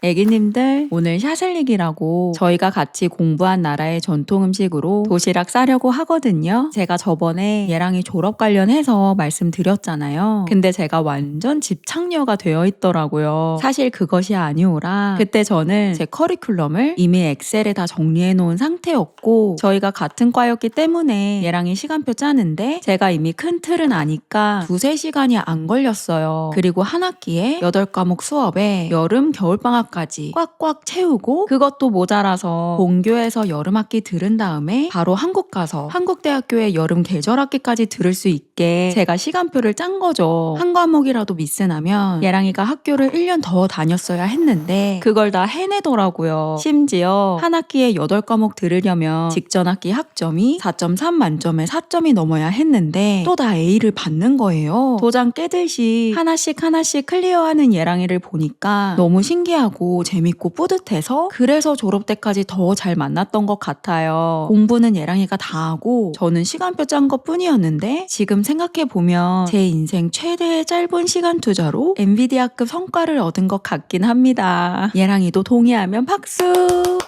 애기님들 오늘 샤슬릭이라고 저희가 같이 공부한 나라의 전통 음식으로 도시락 싸려고 하거든요. 제가 저번에 얘랑이 졸업 관련해서 말씀드렸잖아요. 근데 제가 완전 집착녀가 되어 있더라고요. 사실 그것이 아니오라 그때 저는 제 커리큘럼을 이미 엑셀에 다 정리해 놓은 상태였고 저희가 같은 과였기 때문에 얘랑이 시간표 짜는데 제가 이미 큰 틀은 아니까 두세 시간이 안 걸렸어요. 그리고 한 학기에 8과목 수업에 여름 겨울방학 까지 꽉꽉 채우고 그것도 모자라서 본교에서 여름학기 들은 다음에 바로 한국 가서 한국대학교의 여름 계절학기까지 들을 수 있게 제가 시간표를 짠 거죠. 한 과목이라도 미스나면 얘랑이가 학교를 1년 더 다녔어야 했는데 그걸 다 해내더라고요. 심지어 한 학기에 8과목 들으려면 직전 학기 학점이 4.3 만점에 4점이 넘어야 했는데 또 다 A를 받는 거예요. 도장 깨듯이 하나씩 하나씩 클리어하는 얘랑이를 보니까 너무 신기하고 재밌고 뿌듯해서 그래서 졸업 때까지 더 잘 만났던 것 같아요. 공부는 얘랑이가 다 하고 저는 시간표 짠 것 뿐이었는데 지금 생각해보면 제 인생 최대의 짧은 시간 투자로 엔비디아급 성과를 얻은 것 같긴 합니다. 얘랑이도 동의하면 박수!